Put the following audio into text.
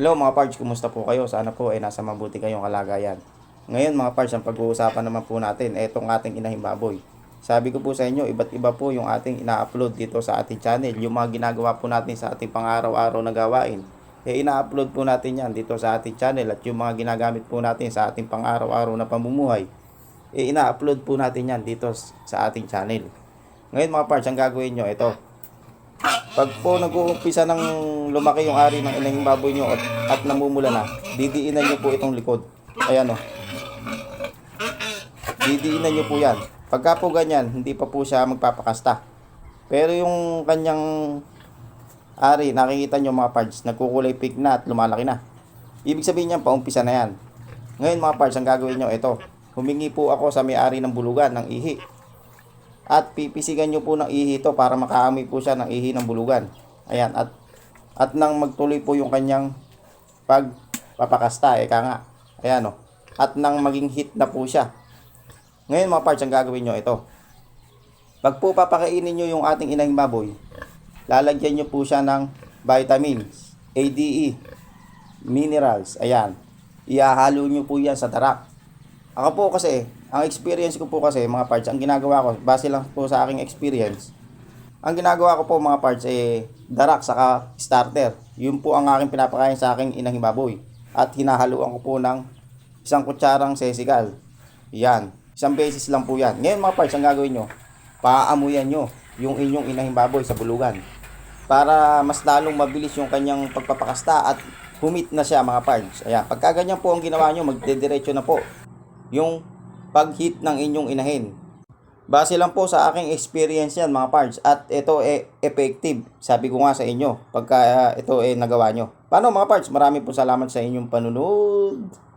Hello mga parts, kumusta po kayo? Sana po ay nasa mabuti kayong kalagayan. Ngayon mga parts, ang pag-uusapan naman po natin ay itong ating inahing baboy. Sabi ko po sa inyo, iba't iba po yung ating ina-upload dito sa ating channel. Yung mga ginagawa po natin sa ating pang-araw-araw na gawain. Eh ina-upload po natin yan dito sa ating channel at yung mga ginagamit po natin sa ating pang-araw-araw na pamumuhay. Eh ina-upload po natin yan dito sa ating channel. Ngayon mga parts, ang gagawin nyo, ito. Pag po nag-uumpisa ng lumaki yung ari ng ilang baboy nyo at, at namumula na, didiinan nyo po itong likod. Ayan o. Didiinan nyo po yan. Pagka po ganyan, hindi pa po siya magpapakasta. Pero yung kanyang ari, nakikita nyo mga parts, nagkukulay pig na at lumalaki na. Ibig sabihin niyan, paumpisa na yan. Ngayon mga parts, ang gagawin nyo, ito. Humingi po ako sa may-ari ng bulugan, ng ihi. At pipisigan nyo po ng ihi ito para makaamoy po siya ng ihi ng bulugan. Ayan, at at nang magtuloy po yung kanyang pagpapakasta, eka nga. Ayan o. At nang maging hit na po siya. Ngayon mga parts, ang gagawin nyo, ito. Pag po papakainin nyo yung ating inahing baboy, lalagyan nyo po siya ng vitamins, ADE, minerals, ayan. Iahalo nyo po yan sa darak. Ako po kasi, ang experience ko po kasi mga parts, ang ginagawa ko, base lang po sa aking experience, ang ginagawa ko po mga parts eh, darak saka starter. Yun po ang aking pinapakain sa aking inahing baboy. At hinahaluan ko po ng isang kutsarang sesigal. Yan. Isang beses lang po yan. Ngayon mga parts, ang gagawin nyo, paamuyan nyo yung inyong inahing baboy sa bulugan. Para mas lalong mabilis yung kanyang pagpapakasta at humit na siya mga parts. Ayan. Pagka ganyan po ang ginawa nyo, magdediretso na po yung pag-hit ng inyong inahin. Base lang po sa aking experience yan mga parts at ito e effective. Sabi ko nga sa inyo pagka uh, ito eh nagawa nyo. Paano mga parts? Marami po salamat sa inyong panunod.